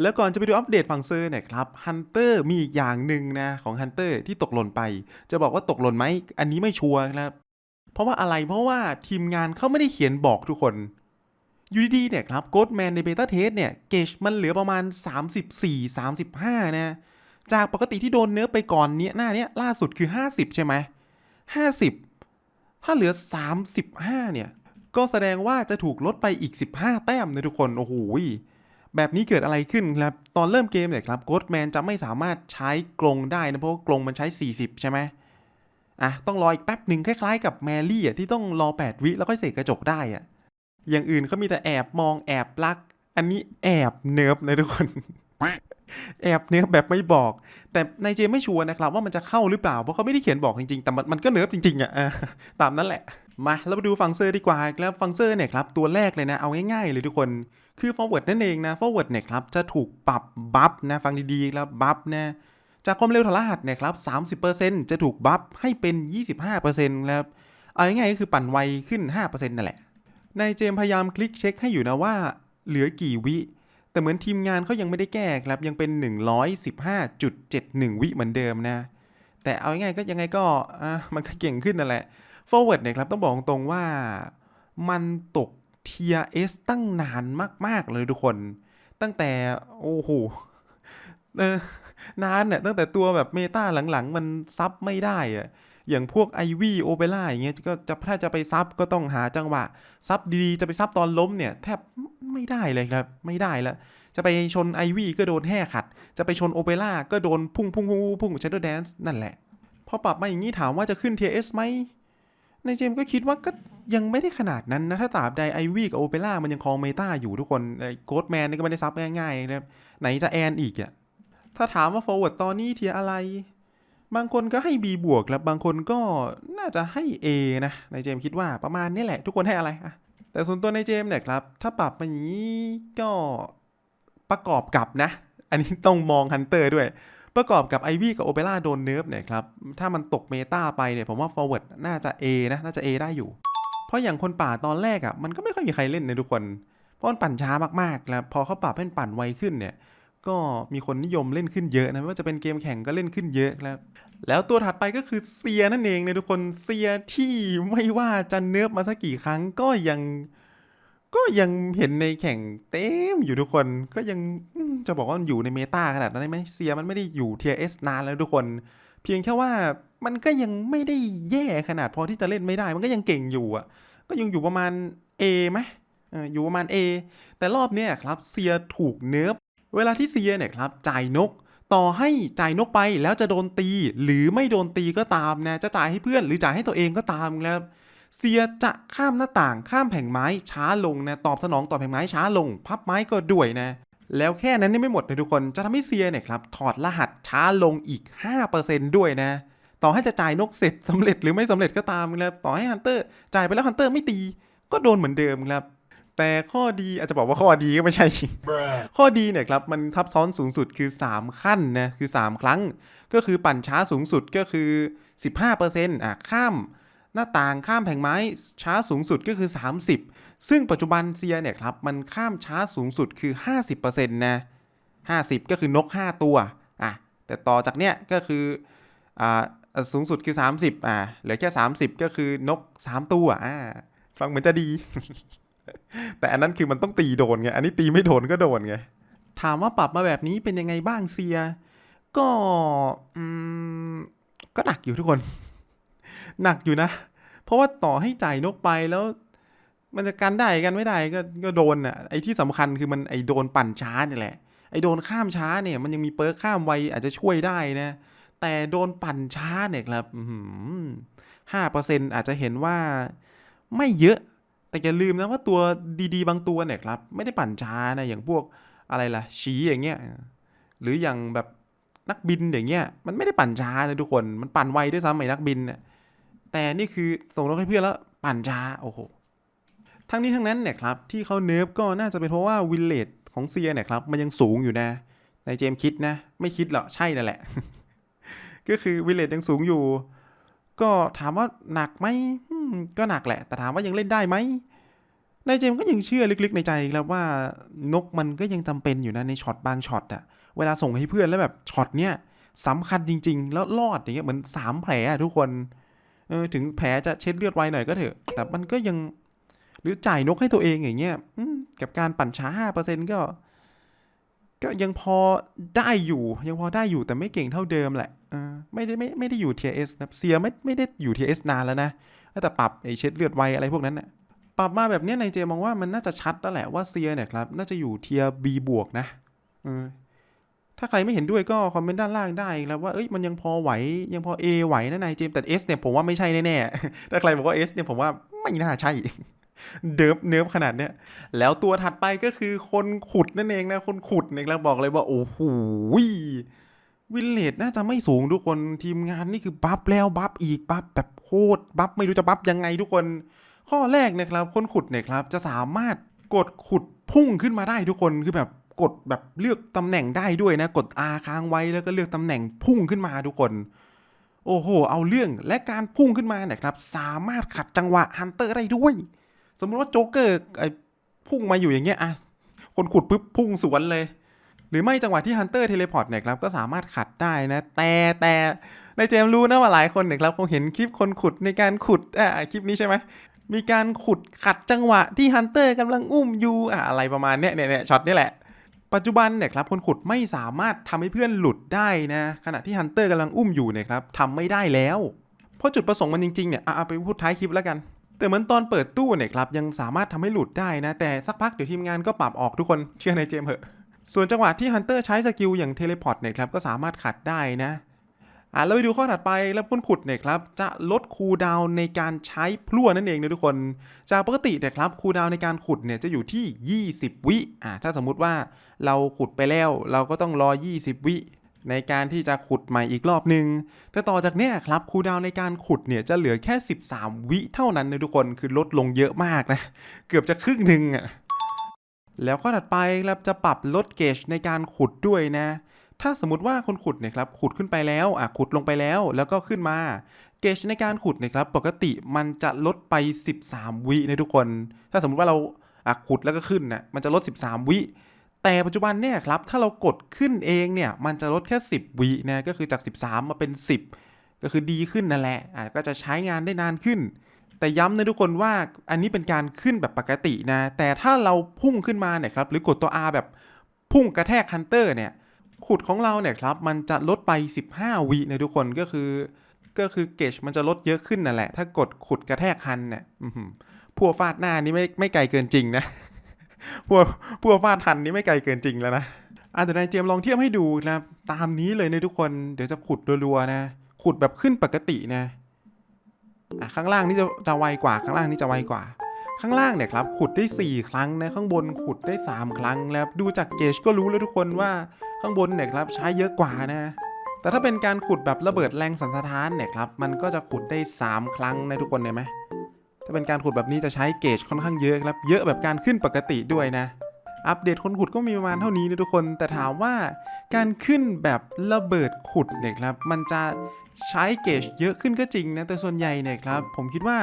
แล้วก่อนจะไปดูอัปเดตฝั่งเซอร์เนี่ยครับฮันเตอร์มีอีกอย่างหนึ่งนะของฮันเตอร์ที่ตกหล่นไป จะบอกว่าตกหล่นไหมอันนี้ไม่ชัวร์ครับเพราะว่าอะไรเพราะว่าทีมงานเขาไม่ได้เขียนบอกทุกคนอยู่ดีๆเนี่ยครับโกดแมนในเบต้าเทสเนี่ยเกจมันเหลือประมาณ 34 35 นะ จากปกติที่โดนเนื้อไปก่อนเนี้ยหน้าเนี้ยล่าสุดคือ 50 ใช่ไหม50 ถ้าเหลือ 35 เนี่ย ก็แสดงว่าจะถูกลดไปอีก 15 แต้มนะทุกคน โอ้โห แบบนี้เกิดอะไรขึ้นครับ ตอนเริ่มเกมเนี่ยครับโกดแมนจะไม่สามารถใช้กรงได้นะ เพราะว่ากรงมันใช้ 40 ใช่ไหมอะ ต้องรออีกแป๊บหนึ่งคล้ายๆกับแมรี่อะที่ต้องรอ 8 วิแล้วค่อยเสกกระจกได้อะ อย่างอื่นเขามีแต่แอบมองแอบลัก อันนี้แอบเนิร์ฟนะทุกคนแอบเนิร์ฟแบบไม่บอก แต่ในเจมไม่ชัวร์นะครับว่ามันจะเข้าหรือเปล่า เพราะเขาไม่ได้เขียนบอกจริงๆ แต่มันมันก็เนิร์ฟจริงๆอะอะตามนั้นแหละ มาเรามาดูฟังเซอร์ดีกว่าครับฟังเซอร์เนี่ยครับตัวแรกเลยนะเอาง่ายๆเลยทุกคน คือ forward นั่นเองนะ forward เนี่ยครับจะถูกปรับบัฟนะ ฟังดีๆแล้วบัฟนะจากความเร็วทางรหัสเนี่ยครับ30%จะถูกบัฟให้เป็น 25%ครับเอาง่ายๆก็คือปั่นไวขึ้น 5%นั่นแหละนายเจมพยายามคลิกเช็คให้อยู่นะว่าเหลือกี่วิ แต่เหมือนทีมงานเขายังไม่ได้แก้ครับยังเป็น 115.71 วิเหมือนเดิมนะ แต่เอาง่ายๆก็ยังไงก็มันก็เก่งขึ้นนั่นแหละ forward เนี่ยครับต้องบอกตรงว่ามันตก เทียเอสตั้งนานมาก ๆ เลยทุกคน ตั้งแต่ โอ้โหเออนานเนี่ยตั้งแต่ตัวแบบเมตาหลังๆ มันซับไม่ได้อะอย่างพวกไอวี่โอเปร่าอย่างเงี้ยก็จะถ้าจะไปซับก็ต้องหาจังหวะ ซับดีๆ จะไปซับตอนล้มเนี่ย แทบไม่ได้เลยครับ ไม่ได้แล้ว จะไปชนไอวี่ก็โดนแห่ขัด จะไปชนโอเปร่าก็โดนพุ่งพุ่งพุ่งพุ่งพุ่งชาร์ดแดนซ์นั่นแหละ พอปรับมาอย่างนี้ถามว่าจะขึ้น TS ไหม ในเจมส์ก็คิดว่าก็ยังไม่ได้ขนาดนั้นนะ ถ้าตราบใดไอวี่กับโอเปร่ามันยังครองเมตาอยู่ทุกคนไอโกดแมนนี่ก็ไม่ได้ซับง่ายๆนะครับไหนจะแอนอีกอะถ้าถามว่า forward ตอนนี้เทียอะไร บางคนก็ให้ B บวกแล้วบางคนก็น่าจะให้ A นะในเจมส์คิดว่าประมาณนี้แหละ ทุกคนให้อะไรอะแต่ส่วนตัวในเจมส์เนี่ยครับ ถ้าปรับมาอย่างนี้ก็ประกอบกับนะ อันนี้ต้องมองฮันเตอร์ด้วย ประกอบกับไอวี่กับโอเปร่าโดนเนิร์ฟเนี่ยครับ ถ้ามันตกเมตาไปเนี่ยผมว่า forward น่าจะ A นะ น่าจะ A ได้อยู่ เพราะอย่างคนป่าตอนแรกอะ่ะมันก็ไม่ค่อยมีใครเล่นในะทุกคน เพราะมันปั่นช้ามากๆแล้วพอเขาปรับให้มันปั่นไวขึ้นเนี่ยก็มีคนนิยมเล่นขึ้นเยอะนะไม่ว่าจะเป็นเกมแข่งก็เล่นขึ้นเยอะแล้ว แล้วตัวถัดไปก็คือเซียนั่นเองนะทุกคนเซียที่ไม่ว่าจะเนิร์ฟมาสักกี่ครั้งก็ยัง ก็ยังเห็นในแข่งเต็มอยู่ทุกคนก็ยังจะบอกว่ามันอยู่ในเมตาขนาดนั้นได้ไหมเซียมันไม่ได้อยู่เทียเอสนานแล้วทุกคน เพียงแค่ว่ามันก็ยังไม่ได้แย่ขนาดพอที่จะเล่นไม่ได้ มันก็ยังเก่งอยู่อะ ก็ยังอยู่ประมาณ A ไหมออยู่ประมาณ A แต่รอบเนี้ยครับเซียถูกเนิร์ฟเวลาที่เซียเนี่ยครับจ่ายนกต่อให้จ่ายนกไปแล้วจะโดนตี หรือไม่โดนตีก็ตามนะจะจ่ายให้เพื่อนหรือจ่ายให้ตัวเองก็ตามครับ เซียจะข้ามหน้าต่างข้ามแผงไม้ช้าลงนะตอบสนองต่อแผงไม้ช้าลง พับไม้ก็ด้วยนะแล้วแค่นั้นยังไม่หมดนะทุกคนจะทำให้เซียเนี่ยครับถอดรหัสช้าลงอีก 5%ด้วยนะ ต่อให้จะจ่ายนกเสร็จสำเร็จหรือไม่สำเร็จก็ตามครับต่อให้ฮันเตอร์จ่ายไปแล้วฮันเตอร์ไม่ตี ก็โดนเหมือนเดิมครับ แต่ข้อดีอาจจะบอกว่าข้อดีก็ไม่ใช่ ข้อดีเนี่ยครับมันทับซ้อนสูงสุดคือ 3 ขั้นนะคือ 3 ครั้ง ก็คือปั่นช้าสูงสุดก็คือ 15%อะข้าม หน้าต่างข้ามแผงไม้ช้าสูงสุดก็คือ 30 ซึ่งปัจจุบันเซียเนี่ยครับมันข้ามช้าสูงสุดคือ 50%นะ50 ก็คือนก 5 ตัวอะแต่ต่อจากเนี้ยก็คืออ่าสูงสุดคือ 30อะเหลือแค่ 30 ก็คือนก 3 ตัวอ่าฟังเหมือนจะดี แต่อันนั้นคือมันต้องตีโดนไงอันนี้ตีไม่โดนก็โดนไงถามว่าปรับมาแบบนี้เป็นยังไงบ้างเซีย ก็อืมก็หนักอยู่ทุกคน หนักอยู่นะ เพราะว่าต่อให้จ่ายนกไปแล้ว มันจะกันได้กันไม่ได้ก็ก็โดนอะไอ้ที่สำคัญคือมันไอ้โดนปั่นช้าเนี่ยแหละไอ้โดนข้ามช้าเนี่ยมันยังมีเปิร์กข้ามไวอาจจะช่วยได้นะ แต่โดนปั่นช้าเนี่ยครับห้าเปอร์เซ็นอาจจะเห็นว่าไม่เยอะ แต่อย่าลืมนะว่าตัวดีๆ บางตัวเนี่ยครับ ไม่ได้ปั่นช้านะอย่างพวกอะไรล่ะฉีอย่างเงี้ยหรืออย่างแบบนักบินอย่างเงี้ยมันไม่ได้ปั่นช้าเลยทุกคนมันปั่นไวด้วยซ้ำไอ้นักบินเนี่ย แต่นี่คือส่งนกให้เพื่อนแล้วปั่นช้าโอ้โหทั้งนี้ทั้งนั้นเนี่ยครับที่เขาเนิร์ฟก็น่าจะเป็นเพราะว่าวินเลดของเซียเนี่ยครับมันยังสูงอยู่นะ ในเจมคิดนะ ไม่คิดหรอกใช่นั่นแหละ ก็คือวินเลดยังสูงอยู่ ก็ถามว่าหนักไหมก็หนักแหละ แต่ถามว่ายังเล่นได้ไหมนายเจมก็ยังเชื่อลึกๆในใจครับว่านกมันก็ยังจำเป็นอยู่นะในช็อตบางช็อตอะเวลาส่งให้เพื่อนแล้วแบบช็อตเนี้ยสำคัญจริง ๆ แล้วรอดอย่างเงี้ยเหมือนสามแผลทุกคน เออถึงแผลจะเช็ดเลือดไวหน่อยก็เถอะ แต่มันก็ยังหรือจ่ายนกให้ตัวเองอย่างเงี้ยกับการปั่นช้าห้าเปอร์เซ็นก็ ก็ยังพอได้อยู่ ยังพอได้อยู่แต่ไม่เก่งเท่าเดิมแหละเออไม่ได้ไม่ไม่ได้อยู่ TS นะเซียไม่ไม่ได้อยู่ TS นานแล้วนะแต่ปรับไอเช็ดเลือดไวอะไรพวกนั้นน่ะปรับมาแบบนี้ยในเจมองว่ามันน่าจะชัดแล้วแหละว่าเซียเนี่ยครับ น่าจะอยู่เทีย B บวกนะเออ ถ้าใครไม่เห็นด้วยก็คอมเมนต์ด้านล่างได้ครับว่าเอ้ยมันยังพอไหวยังพอ A ไหวนะนายเจมส์แต่ S เนี่ยผมว่าไม่ใช่แน่ๆถ้าใครบอกว่า S เนี่ยผมว่าไม่น่าใช่เดิบเนิบขนาดเนี้ยแล้วตัวถัดไปก็คือคนขุดนั่นเองนะ คนขุดเนี่ยครับบอกเลยว่า โอ้โหวิลเลจน่าจะไม่สูงทุกคนทีมงานนี่คือบัฟแล้วบัฟอีกบัฟแบบโคตรบัฟไม่รู้จะบัฟยังไงทุกคน ข้อแรกนะครับ คนขุดเนี่ยครับ จะสามารถกดขุดพุ่งขึ้นมาได้ทุกคนคือแบบ กดแบบเลือกตำแหน่งได้ด้วยนะ กด R ค้างไว้แล้วก็เลือกตำแหน่งพุ่งขึ้นมาทุกคน โอ้โห เอาเรื่องและการพุ่งขึ้นมาเนี่ยครับ สามารถขัดจังหวะฮันเตอร์ได้ด้วย สมมติว่าโจ๊กเกอร์ไอ้พุ่งมาอยู่อย่างเงี้ยอะคนขุดปุ๊บพุ่งสวนเลย หรือไม่จังหวะที่ฮันเตอร์เทเลพอร์ตเนี่ยครับก็สามารถขัดได้นะ แต่แต่ในเจมส์รู้นะว่าหลายคนเนี่ยครับคงเห็นคลิปคนขุดในการขุดอะคลิปนี้ใช่ไหมมีการขุดขัดจังหวะที่ฮันเตอร์กำลังอุ้มอยู่อะอะไรประมาณเนี้ยเนี่ยเนี่ยช็อตนี้แหละ ปัจจุบันเนี่ยครับคนขุดไม่สามารถทำให้เพื่อนหลุดได้นะ ขณะที่ฮันเตอร์กำลังอุ้มอยู่เนี่ยครับทำไม่ได้แล้ว เพราะจุดประสงค์มันจริงๆเนี่ยเอาไปพูดท้ายคลิปแล้วกัน แต่เหมือนตอนเปิดตู้เนี่ยครับยังสามารถทำให้หลุดได้นะ แต่สักพักเดี๋ยวทีมงานก็ปรับออกทุกคนเชื่อในเจมส์เหอะ ส่วนจังหวะที่ฮันเตอร์ใช้สกิลอย่างเทเลพอร์ตเนี่ยครับก็สามารถขัดได้นะ อะเราไปดูข้อถัดไปแล้วคนขุดเนี่ยครับจะลดคูดาวในการใช้พลั่วนั่นเองนะทุกคน จากปกติเนี่ยครับคูดาวในการขุดเนี่ยจะอยู่ที่ 20 วิอะถ้าสมมุติว่าเราขุดไปแล้ว เราก็ต้องรอ 20 วิในการที่จะขุดใหม่อีกรอบหนึ่งแต่ต่อจากเนี้ยครับคูดาวในการขุดเนี่ยจะเหลือแค่ 13 วิเท่านั้นนะทุกคนคือลดลงเยอะมากนะ เกือบจะครึ่งหนึ่งอะแล้วข้อถัดไปครับจะปรับลดเกจในการขุดด้วยนะ ถ้าสมมติว่าคนขุดเนี่ยครับขุดขึ้นไปแล้วอะขุดลงไปแล้ว แล้วก็ขึ้นมา เกจในการขุดเนี่ยครับปกติมันจะลดไป 13 วินะทุกคน ถ้าสมมติว่าเราอะขุดแล้วก็ขึ้นน่ะมันจะลด 13 วิแต่ปัจจุบันเนี่ยครับถ้าเรากดขึ้นเองเนี่ยมันจะลดแค่ 10 วินะก็คือจาก 13 มาเป็น 10 ก็คือดีขึ้นนั่นแหละอะก็จะใช้งานได้นานขึ้น แต่ย้ำนะทุกคนว่าอันนี้เป็นการขึ้นแบบปกตินะแต่ถ้าเราพุ่งขึ้นมาเนี่ยครับหรือกดตัว R แบบพุ่งกระแทกฮันเตอร์เนี่ย ขุดของเราเนี่ยครับ มันจะลดไป 15 วินะทุกคนก็คือ ก็คือเกจมันจะลดเยอะขึ้นนั่นแหละ ถ้ากดขุดกระแทกคันเนี่ยพัวฟาดหน้านี่ไม่ไม่ไกลเกินจริงนะพัวพัวฟาดทันนี่ไม่ไกลเกินจริงแล้วนะอะเดี๋ยวนายเจมลองเทียบให้ดูนะตามนี้เลยนะทุกคนเดี๋ยวจะขุดรัวๆนะ ขุดแบบขึ้นปกตินะอะข้างล่างนี่จะจะไวกว่าข้างล่างนี่จะไวกว่า ข้างล่างเนี่ยครับขุดได้ 4 ครั้งนะข้างบนขุดได้ 3 ครั้งแล้วดูจากเกจก็รู้แล้วทุกคนว่าข้างบนเนี่ยครับใช้เยอะกว่านะแต่ถ้าเป็นการขุดแบบระเบิดแรงสันสะท้านเนี่ยครับมันก็จะขุดได้ 3 ครั้งนะทุกคนเห็นไหมถ้าเป็นการขุดแบบนี้จะใช้เกจค่อนข้างเยอะครับเยอะแบบการขึ้นปกติด้วยนะอัปเดตคนขุดก็มีประมาณเท่านี้นะทุกคน แต่ถามว่า การขึ้นแบบระเบิดขุดเนี่ยครับ มันจะใช้เกจเยอะขึ้นก็จริงนะ แต่ส่วนใหญ่เนี่ยครับ ผมคิดว่า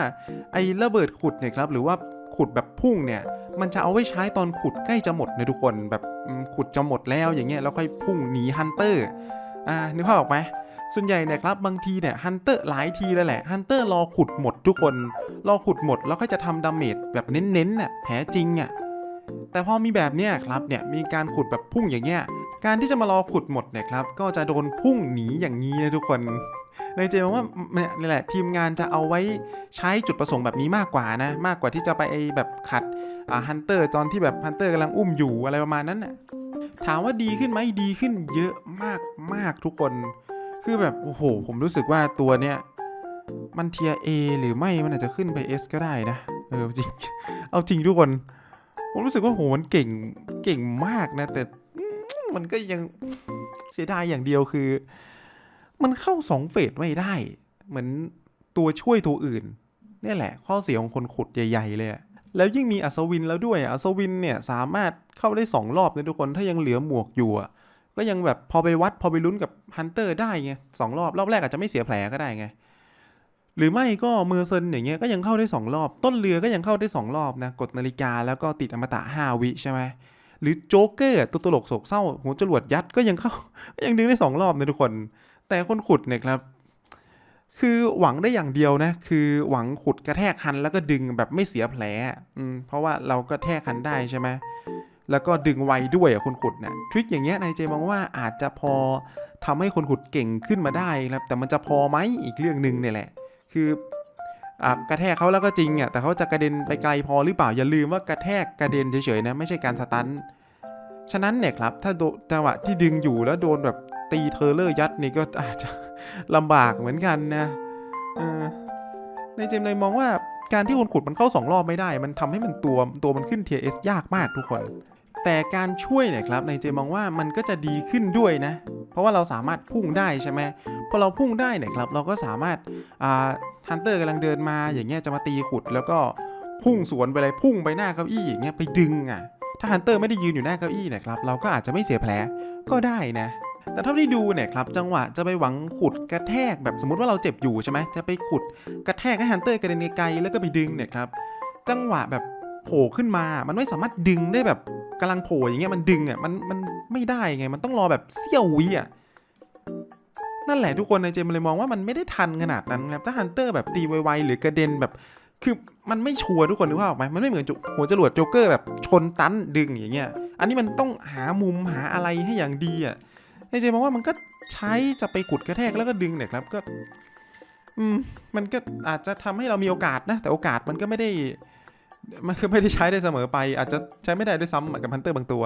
ไอ้ระเบิดขุดเนี่ยครับ หรือว่าขุดแบบพุ่งเนี่ย มันจะเอาไว้ใช้ตอนขุดใกล้จะหมดนะทุกคน แบบขุดจะหมดแล้วอย่างเงี้ย แล้วค่อยพุ่งหนีฮันเตอร์ อ่า นึกภาพออกไหมส่วนใหญ่เนี่ยครับบางทีเนี่ยฮันเตอร์หลายทีแล้วแหละฮันเตอร์รอขุดหมดทุกคน รอขุดหมดแล้วค่อยจะทำดาเมจแบบเน้นๆน่ะแผลจริงอะแต่พอมีแบบเนี้ยครับเนี่ยมีการขุดแบบพุ่งอย่างเงี้ย การที่จะมารอขุดหมดเนี่ยครับ ก็จะโดนพุ่งหนีอย่างนี้นะทุกคนในเจมองว่าเนี่ยนี่แหละทีมงานจะเอาไว้ใช้จุดประสงค์แบบนี้มากกว่านะ มากกว่าที่จะไปไอแบบขัดอ่าฮันเตอร์ตอนที่แบบฮันเตอร์กำลังอุ้มอยู่อะไรประมาณนั้นน่ะถามว่าดีขึ้นไหมดีขึ้นเยอะมากมากทุกคน คือแบบโอ้โห ผมรู้สึกว่าตัวเนี้ยมันเทีย A หรือไม่มันอาจจะขึ้นไป S ก็ได้นะ เออจริง เอาจริงทุกคน ผมรู้สึกว่าโหมันเก่งเก่งมากนะ แต่ มันก็ยังเสียดายอย่างเดียวคือ มันเข้าสองเฟสไม่ได้ เหมือนตัวช่วยตัวอื่นนี่แหละ ข้อเสียของคนขุดใหญ่ ๆ เลยแล้วยิ่งมีอัศวินแล้วด้วยอัศวินเนี่ยสามารถเข้าได้สองรอบนะทุกคนถ้ายังเหลือหมวกอยู่ก็ยังแบบพอไปวัดพอไปลุ้นกับฮันเตอร์ได้ไงสองรอบรอบแรกอาจจะไม่เสียแผลก็ได้ไงหรือไม่ก็เมอร์เซนอย่างเงี้ยก็ยังเข้าได้ 2 รอบ ต้นเรือก็ยังเข้าได้ 2 รอบนะกดนาฬิกาแล้วก็ติดอมตะ 5 วิใช่ไหม หรือโจ๊กเกอร์ตัวตลกโศกเศร้าหัวจรวดยัดก็ยังเข้าก็ยังดึงได้ 2 รอบนะทุกคน แต่คนขุดเนี่ยครับ คือหวังได้อย่างเดียวนะ คือหวังขุดกระแทกคันแล้วก็ดึงแบบไม่เสียแผลอืมเพราะว่าเราก็แทกคันได้ใช่ไหมแล้วก็ดึงไวด้วยคนขุดเนี่ยทริคอย่างเงี้ยนายเจมองว่าอาจจะพอทำให้คนขุดเก่งขึ้นมาได้ครับแต่มันจะพอไหมอีกเรื่องหนึ่งเนี่ยแหละ คือ กระแทกเขาแล้วก็จริงอะแต่เขาจะกระเด็นไปไกลพอหรือเปล่าอย่าลืมว่ากระแทกกระเด็นเฉยๆนะไม่ใช่การสตันฉะนั้นเนี่ยครับถ้าโดจังหวะที่ดึงอยู่แล้วโดนแบบตีเทอร์เลอร์ยัดนี่ก็อาจจะลำบากเหมือนกันนะในเจมเลยมองว่าการที่คนขุดมันเข้า 2 รอบไม่ได้ มันทำให้มันตัวตัวมันขึ้น TS ยากมากทุกคน แต่การช่วยเนี่ยครับในเจมองว่ามันก็จะดีขึ้นด้วยนะ เพราะว่าเราสามารถพุ่งได้ใช่ไหมพอเราพุ่งได้เนี่ยครับเราก็สามารถฮันเตอร์กำลังเดินมาอย่างเงี้ยจะมาตีขุด แล้วก็พุ่งสวนไปเลยพุ่งไปหน้าเก้าอี้อย่างเงี้ยไปดึงอะถ้าฮันเตอร์ไม่ได้ยืนอยู่หน้าเก้าอี้เนี่ยครับเราก็อาจจะไม่เสียแผลก็ได้นะแต่เท่าที่ดูเนี่ยครับจังหวะจะไปหวังขุดกระแทกแบบสมมติว่าเราเจ็บอยู่ใช่ไหมจะไปขุดกระแทกให้ฮันเตอร์กระเด็นไกลๆแล้วก็ไปดึงเนี่ยครับจังหวะแบบโผล่ขึ้นมา มันไม่สามารถดึงได้แบบ กำลังโผล่อย่างเงี้ยมันดึงอะมันมันไม่ได้ไงมันต้องรอแบบเสี้ยววิอะนั่นแหละทุกคนในเจมเลยมองว่ามันไม่ได้ทันขนาดนั้นครับถ้าฮันเตอร์แบบตีไวๆหรือกระเด็นแบบ คือมันไม่ชัวร์ทุกคนนึกว่าออกไหมมันไม่เหมือนจุหัวจรวดโจ๊กเกอร์แบบชนตันดึงอย่างเงี้ย อันนี้มันต้องหามุมหาอะไรให้อย่างดีอะในเจมองว่ามันก็ใช้จะไปขุดกระแทกแล้วก็ดึงเนี่ยครับก็ อืมมันก็อาจจะทำให้เรามีโอกาสนะ แต่โอกาสมันก็ไม่ได้ มันก็ไม่ได้ใช้ได้เสมอไป อาจจะใช้ไม่ได้ด้วยซ้ำเหมือนกับพันเตอร์บางตัว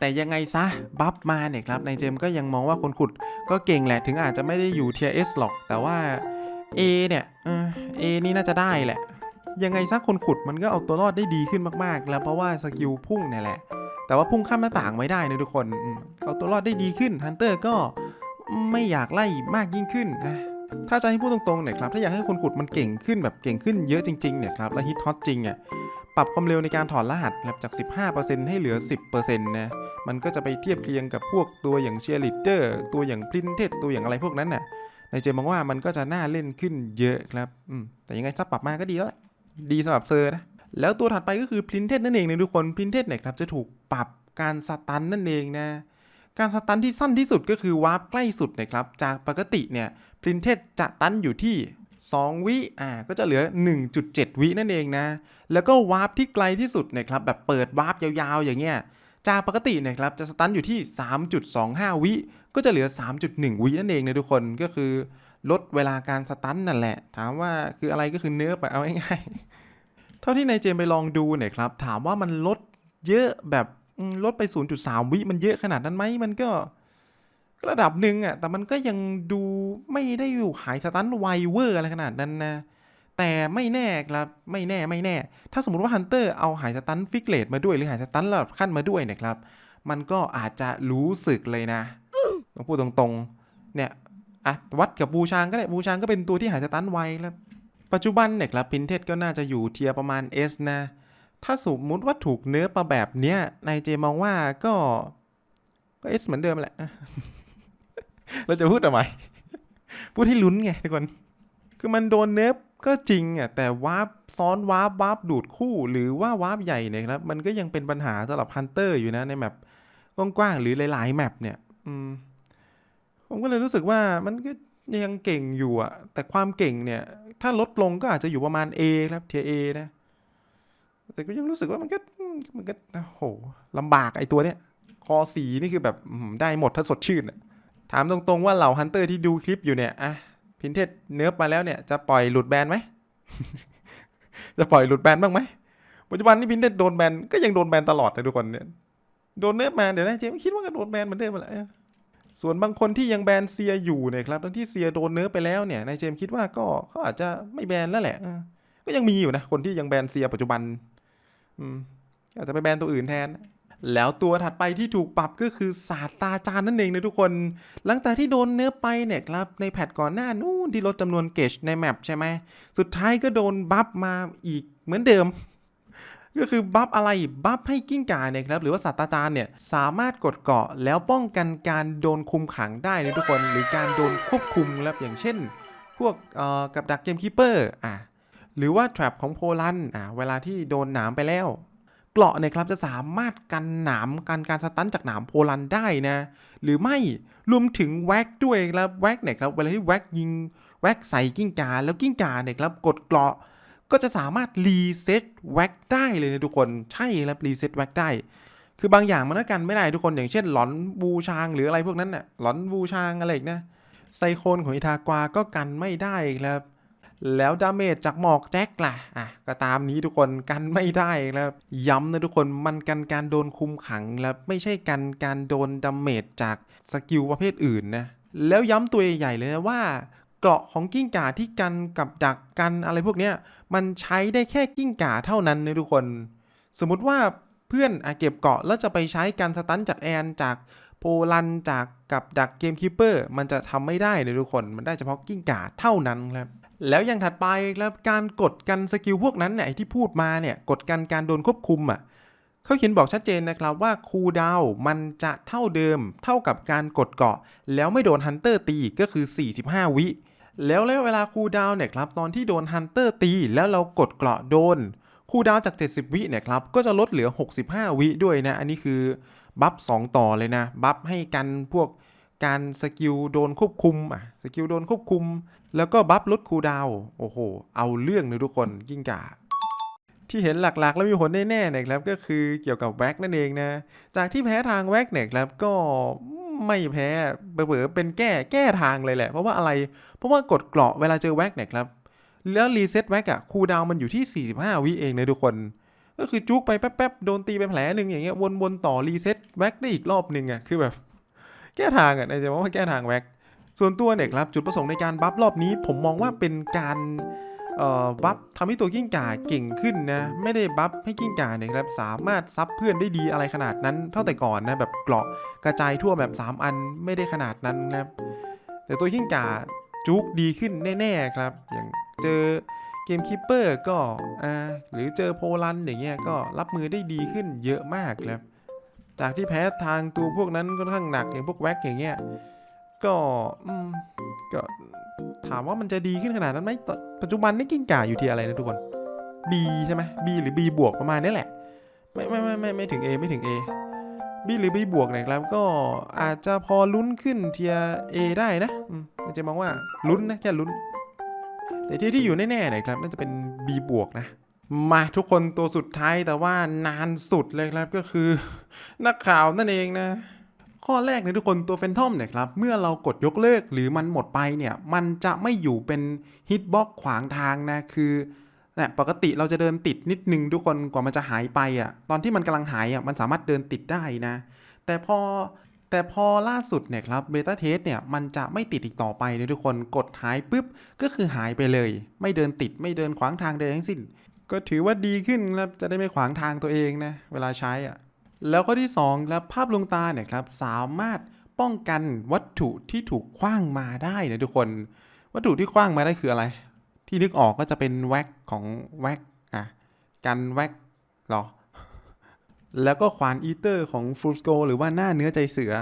แต่ยังไงซะ บัฟมาเนี่ยครับในเจมก็ยังมองว่าคนขุดก็เก่งแหละถึงอาจจะไม่ได้อยู่เทียเอสหรอก แต่ว่า A เนี่ยเออ A นี่น่าจะได้แหละ ยังไงซะคนขุดมันก็เอาตัวรอดได้ดีขึ้นมากๆ แล้วเพราะว่าสกิลพุ่งเนี่ยแหละ แต่ว่าพุ่งข้ามหน้าต่างไม่ได้นะทุกคนเอาตัวรอดได้ดีขึ้นฮันเตอร์ก็ไม่อยากไล่มากยิ่งขึ้นนะ ถ้าจะให้พูดตรงๆเนี่ยครับ ถ้าอยากให้คนขุดมันเก่งขึ้นแบบเก่งขึ้นเยอะจริงๆเนี่ยครับ และฮิตฮอตจริงอะ ปรับความเร็วในการถอดรหัสแบบจาก 15%ให้เหลือ 10%นะ มันก็จะไปเทียบเคียงกับพวกตัวอย่างเชียร์ลิเดอร์ ตัวอย่างพรินเท d ตัวอย่างอะไรพวกนั้นน่ะ ในเจมองว่ามันก็จะน่าเล่นขึ้นเยอะครับ อืม แต่ยังไงซับปรับมาก็ดีแล้วแหละดีสำหรับเซอร์นะ แล้วตัวถัดไปก็คือ Printed นั่นเองนะทุกคน Printed เนี่ยครับจะถูกปรับการสตันนั่นเองนะ การสตันที่สั้นที่สุดก็คือวาร์ปใกล้สุดนะครับ จากปกติเนี่ย Printed จะตันอยู่ที่ 2 วิอ่าก็จะเหลือ 1.7 วินั่นเองนะ แล้วก็วาร์ปที่ไกลที่สุดนะครับแบบเปิดวาร์ปยาวๆ อย่างเงี้ยจากปกติเนะครับจะสตันอยู่ที่ 3.25 วิก็จะเหลือ 3.1 วินั่นเองนะทุกคนก็คือ ลดเวลาการสตันนั่นแหละ ถามว่าคืออะไรก็คือเนื้อไปเอาง่ายๆเท่าที่นายเจมไปลองดูเนี่ยครับถามว่ามันลดเยอะแบบ ลดไป 0.3 วิมันเยอะขนาดนั้นไหมมันก็ระดับหนึ่งอะแต่มันก็ยังดูไม่ได้อยู่หายสตันไวเวอร์อะไรขนาดนั้นนะ แต่ไม่แน่ครับ ไม่แน่ไม่แน่ ถ้าสมมติว่าฮันเตอร์เอาหายสตันฟิกเลตมาด้วยหรือหายสตันระดับขั้นมาด้วยเนะครับ มันก็อาจจะรู้สึกเลยนะต้องพูดตรงๆ เนี่ยอะวัดกับบูชางก็ได้บูชางก็เป็นตัวที่หายสตันไวแล้ว ปัจจุบันเนี่ยครับพินเทสก็น่าจะอยู่เทียประมาณ S นะ ถ้าสมมุติว่าถูกเนื้อมาแบบเนี้ยนายเจมองว่าก็ก็ S เหมือนเดิมแหละ เราจะพูดทำไม พูดให้ลุ้นไงทุกคน คือมันโดนเนิร์ฟก็จริงอะแต่วาร์ปซ้อนวาร์ปวาร์ปดูดคู่หรือว่าวาร์ปใหญ่เนี่ยครับ มันก็ยังเป็นปัญหาสำหรับฮันเตอร์อยู่นะในแมปกว้างๆหรือหลายๆแมปเนี่ย อืม ผมก็เลยรู้สึกว่ามันก็ยังเก่งอยู่อะ แต่ความเก่งเนี่ย ถ้าลดลงก็อาจจะอยู่ประมาณ A ครับเทีย A นะ แต่ก็ยังรู้สึกว่ามันก็มันก็โอ้โหลำบากไอตัวเนี้ยคอสีนี่คือแบบได้หมดถ้าสดชื่นถามตรงๆว่าเหล่าฮันเตอร์ที่ดูคลิปอยู่เนี่ยอะพินเทสเนื้อมาแล้วเนี่ยจะปล่อยหลุดแบนไหมจะปล่อยหลุดแบนบ้างไหมปัจจุบันนี่พินเทสโดนแบนก็ยังโดนแบนตลอดนะทุกคนเนี่ยโดนเนื้อมาเดี๋ยวนะเจมส์คิดว่าก็โดนแบนเหมือนเดิมแหละส่วนบางคนที่ยังแบนเซียอยู่เนี่ยครับทั้งที่เซียโดนเนื้อไปแล้วเนี่ยนายเจมส์คิดว่าก็เขาอาจจะไม่แบนแล้วแหละก็ยังมีอยู่นะคนที่ยังแบนเซียปัจจุบัน อาจจะไปแบนตัวอื่นแทน แล้วตัวถัดไปที่ถูกปรับก็คือศาสตราจารย์นั่นเองนะทุกคน หลังจากที่โดนเนื้อไปเนี่ยครับ ในแพทก่อนหน้านู้นที่ลดจำนวนเกจในแมปใช่ไหม สุดท้ายก็โดนบัฟมาอีกเหมือนเดิมก็คือบัฟอะไรบัฟให้กิ้งก่าเนี่ยครับหรือว่าศาสตราจารย์เนี่ยสามารถกดเกาะแล้วป้องกันการโดนคุมขังได้นะทุกคน หรือการโดนควบคุมครับอย่างเช่น พวกกับดักเกมคีเปอร์อะ หรือว่า trap ของโพลันอะเวลาที่โดนหนามไปแล้ว เกราะเนี่ยครับจะสามารถกันหนามกันการสตันจากหนามโพลันได้นะ หรือไม่รวมถึงแว็กด้วยครับแว็กเนี่ยครับเวลาที่แว็กยิงแว็กใส่กิ้งกาแล้วกิ้งกาเนี่ยครับกดเกราะก็จะสามารถรีเซ็ตแว็กได้เลยนะทุกคนใช่ครับรีเซ็ตแว็กได้ คือบางอย่างมันกันไม่ได้ทุกคนอย่างเช่น หลอนบูชางหรืออะไรพวกนั้นน่ะหลอนบูชางอะไรอีกนะไซโคนของอิทากวาก็กันไม่ได้ครับ แล้วดาเมจจากหมอกแจ็คล่ะอะก็ตามนี้ทุกคนกันไม่ได้ครับย้ำนะทุกคนมันกันการโดนคุมขังแล้วไม่ใช่กันการโดนดาเมจจากสกิลประเภทอื่นนะแล้วย้ำตัวใหญ่เลยนะว่าเกราะของกิ้งก่าที่กันกับดักกันอะไรพวกเนี้ยมันใช้ได้แค่กิ้งก่าเท่านั้นนะทุกคน สมมุติว่าเพื่อนอเก็บเกาะแล้วจะไปใช้การสตันจากแอนจากโพลันจากกับดักเกมคิปเปอร์มันจะทำไม่ได้เลยทุกคน มันได้เฉพาะกิ้งก่าเท่านั้นครับ แล้วอย่างถัดไปครับการกดกันสกิลพวกนั้นเนี่ยที่พูดมาเนี่ยกดกันการโดนควบคุมอะเขาเขียนบอกชัดเจนนะครับว่าคูดาวมันจะเท่าเดิมเท่ากับการกดเกาะ แล้วไม่โดนฮันเตอร์ตีก็คือ 45 วิแล้วระยะเวลาคูดาวเนี่ยครับตอนที่โดนฮันเตอร์ตีแล้วเรากดเกราะโดนคูดาวจาก 70 วิเนี่ยครับก็จะลดเหลือ 65 วิด้วยนะ อันนี้คือบัฟ2ต่อเลยนะ บัฟให้กันพวกการสกิลโดนควบคุมอะสกิลโดนควบคุม แล้วก็บัฟลดคูดาว โอ้โห เอาเรื่องเลยทุกคนกิ้งก่า ที่เห็นหลักๆ แล้วมีผลแน่ๆนี่ยครับ ก็คือเกี่ยวกับแว็กนั่นเองนะ จากที่แพ้ทางแว็กเนี่ยครับ ก็ไม่แพ้เผลอเป็นแก้แก้ทางเลยแหละ เพราะว่าอะไร เพราะว่ากดเกราะเวลาเจอแว็กเนี่ยครับ แล้วรีเซ็ตแว็กอะคูดาวมันอยู่ที่ 45 วิเองนะทุกคน ก็คือจุกไปแป๊บๆ โดนตีไปแผลหนึ่งอย่างเงี้ย วนๆ ต่อรีเซ็ตแว็กได้อีกรอบหนึ่งอะคือแบบ แก้ทางอะในใจว่าแก้ทางแว็ก ส่วนตัวเนี่ยครับจุดประสงค์ในการบัฟรอบนี้ผมมองว่าเป็นการบัฟทำให้ตัวกิ้งก่าเก่งขึ้นนะ ไม่ได้บัฟให้กิ้งก่าเนี่ยครับสามารถซับเพื่อนได้ดีอะไรขนาดนั้น เท่าแต่ก่อนนะแบบเกราะกระจายทั่วแบบ 3 อันไม่ได้ขนาดนั้นนะครับแต่ตัวกิ้งก่าจุกดีขึ้นแน่ๆครับ อย่างเจอเกมคิปเปอร์ก็อ่าหรือเจอโพลันอย่างเงี้ยก็รับมือได้ดีขึ้นเยอะมากครับจากที่แพ้ทางตัวพวกนั้นค่อนข้างหนักอย่างพวกแว็กอย่างเงี้ย ก็อืมก็ถามว่ามันจะดีขึ้นขนาดนั้นไหมปัจจุบันนี่กิ้งก่าอยู่ที่อะไรนะทุกคน B ใช่ไหม B หรือ B บวกประมาณนี้แหละ ไม่ไม่ไม่ไม่ไม่ถึง A ไม่ถึง A B หรือ B บวกเนะครับก็อาจจะพอลุ้นขึ้นเทีย A ได้นะอืมจะมองว่าลุ้นนะแค่ลุ้น แต่ที่ที่อยู่แน่ๆนะครับน่าจะเป็น B บวกนะมาทุกคนตัวสุดท้ายแต่ว่านานสุดเลยครับก็คือ นักข่าวนั่นเองนะ ข้อแรกนี่ยทุกคนตัวแฟนทอมเนี่ยครับเมื่อเรากดยกเลิกหรือมันหมดไปเนี่ยมันจะไม่อยู่เป็นฮิตบ็อกขวางทางนะคือเนี่ยปกติเราจะเดินติดนิดนึงทุกคนกว่ามันจะหายไปอะตอนที่มันกำลังหายอะมันสามารถเดินติดได้นะ แต่พอแต่พอล่าสุดเนี่ยครับเบต้าเทสเนี่ยมันจะไม่ติดอีกต่อไปเลยทุกคนกดหายปุ๊บ ก็คือหายไปเลย ไม่เดินติดไม่เดินขวางทางใดทั้งสิ้น ก็ถือว่าดีขึ้นครับจะได้ไม่ขวางทางตัวเองนะ เวลาใช้อะ แล้วข้อที่2ครับภาพลวงตาเนี่ยครับสามารถป้องกันวัตถุที่ถูกคว้างมาได้นะทุกคน วัตถุที่คว้างมาได้คืออะไร ที่นึกออกก็จะเป็นแว็กของแว็กอะกันแว็กหรอ แล้วก็ขวานอีเตอร์ของฟรูสโกหรือว่าหน้าเนื้อใจเสือ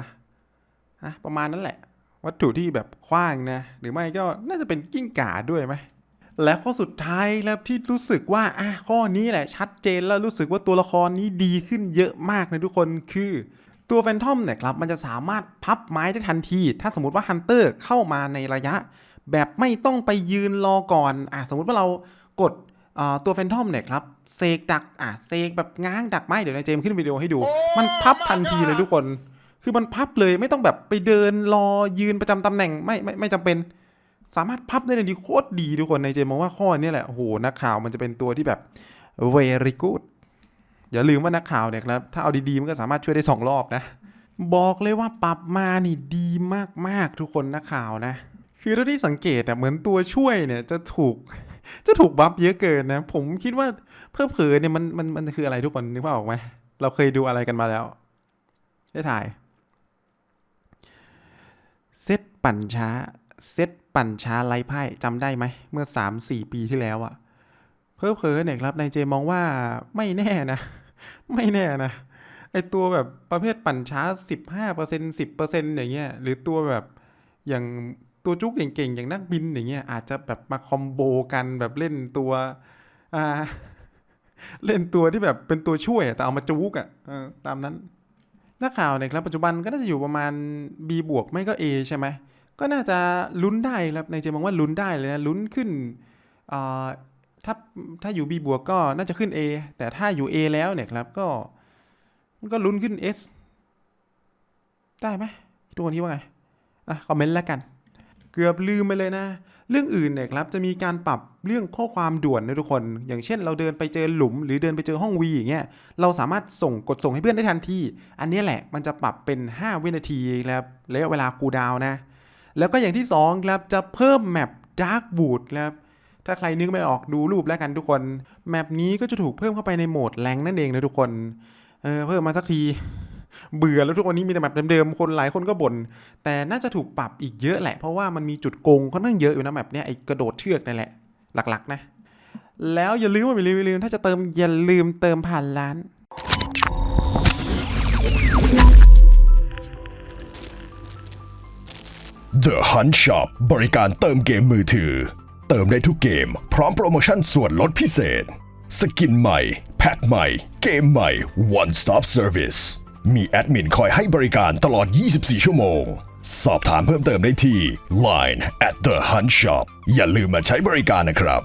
อะประมาณนั้นแหละ วัตถุที่แบบคว้างนะ หรือไม่ก็น่าจะเป็นกิ้งก่าด้วยไหม และข้อสุดท้ายแล้วที่รู้สึกว่าอะข้อนี้แหละชัดเจนแล้วรู้สึกว่าตัวละครนี้ดีขึ้นเยอะมากนะทุกคนคือตัวแฟนทอมเนี่ยครับมันจะสามารถพับไม้ได้ทันที ถ้าสมมติว่าฮันเตอร์เข้ามาในระยะ แบบไม่ต้องไปยืนรอก่อนอะสมมติว่าเรากดอ่าตัวแฟนทอมเนี่ยครับเซกดักอะเซกแบบง้างดักไม้เดี๋ยวนายเจมส์ขึ้นวิดีโอให้ดู มันพับทันทีเลยทุกคน คือมันพับเลยไม่ต้องแบบไปเดินรอยืนประจำตำแหน่งไม่ไม่ไม่จำเป็น สามารถพับได้เลยดีโคตรดีทุกคนในเจมมองว่าข้อนี้แหละโอ้โหนักข่าวมันจะเป็นตัวที่แบบ very good อย่าลืมว่านักข่าวเนี่ยครับถ้าเอาดีๆมันก็สามารถช่วยได้สองรอบนะ บอกเลยว่าปรับมานี่ดีมากๆทุกคนนักข่าวนะ คือเท่าที่สังเกตอะเหมือนตัวช่วยเนี่ยจะถูกจะถูกบัฟเยอะเกินนะ ผมคิดว่าเพิ่มเผลอเนี่ยมันมันมันคืออะไรทุกคนนึกภาพออกไหมเราเคยดูอะไรกันมาแล้ว ได้ถ่าย เซตปั่นช้า เซตปั่นช้าไร้ไพ่จำได้ไหม เมื่อ 3-4 ปีที่แล้วอะเพ้อเพอเนี่ยครับนายเจมองว่าไม่แน่นะ ไม่แน่นะไอตัวแบบประเภทปั่นช้า 15% 10%อย่างเงี้ยหรือตัวแบบอย่างตัวจุกเก่งๆ อย่างนักบินอย่างเงี้ยอาจจะแบบมาคอมโบกันแบบเล่นตัวอ่าเล่นตัวที่แบบเป็นตัวช่วยแต่เอามาจุกอะตามนั้นนักข่าวเนี่ยครับปัจจุบันก็น่าจะอยู่ประมาณ B บวกไม่ก็ A ใช่ไหม ก็น่าจะลุ้นได้ครับในเจมองว่าลุ้นได้เลยนะลุ้นขึ้นอ่าถ้าถ้าอยู่ B บวกก็น่าจะขึ้น A แต่ถ้าอยู่ A แล้วเนี่ยครับก็มันก็ลุ้นขึ้น S ได้ไหมทุกคนคิดว่าไงอะคอมเมนต์แล้วกัน เกือบลืมไปเลยนะ เรื่องอื่นเนี่ยครับจะมีการปรับเรื่องข้อความด่วนนะทุกคน อย่างเช่น เราเดินไปเจอหลุม หรือเดินไปเจอห้องวีอย่างเงี้ยเราสามารถส่งกดส่งให้เพื่อนได้ทันทีอันนี้แหละมันจะปรับเป็น 5 วินาทีครับระยะเวลาคูดาวนะ แล้วก็อย่างที่2ครับจะเพิ่มแมป Dark Wood ครับถ้าใครนึกไม่ออกดูรูปแล้วกันทุกคน แมปนี้ก็จะถูกเพิ่มเข้าไปในโหมดแรงนั่นเองนะทุกคนเออเพิ่มมาสักที เบื่อแล้วทุกวันนี้มีแต่แมปเดิมๆคนหลายคนก็บ่นแต่น่าจะถูกปรับอีกเยอะแหละ เพราะว่ามันมีจุดโกงค่อนข้างเยอะอยู่นะแมปเนี้ยไอ้กระโดดเชือกนั่นแหละหลักๆนะ แล้วอย่าลืมว่าอย่าลืมถ้าจะเติมอย่าลืมเติมผ่านร้าน The Hunt Shop บริการเติมเกมมือถือ เติมได้ทุกเกม พร้อมโปรโมชั่นส่วนลดพิเศษ สกินใหม่ แพ็คใหม่ เกมใหม่ One Stop Service มีแอดมินคอยให้บริการตลอด 24 ชั่วโมง สอบถามเพิ่มเติมได้ที่ Line at the Hunt Shop อย่าลืมมาใช้บริการนะครับ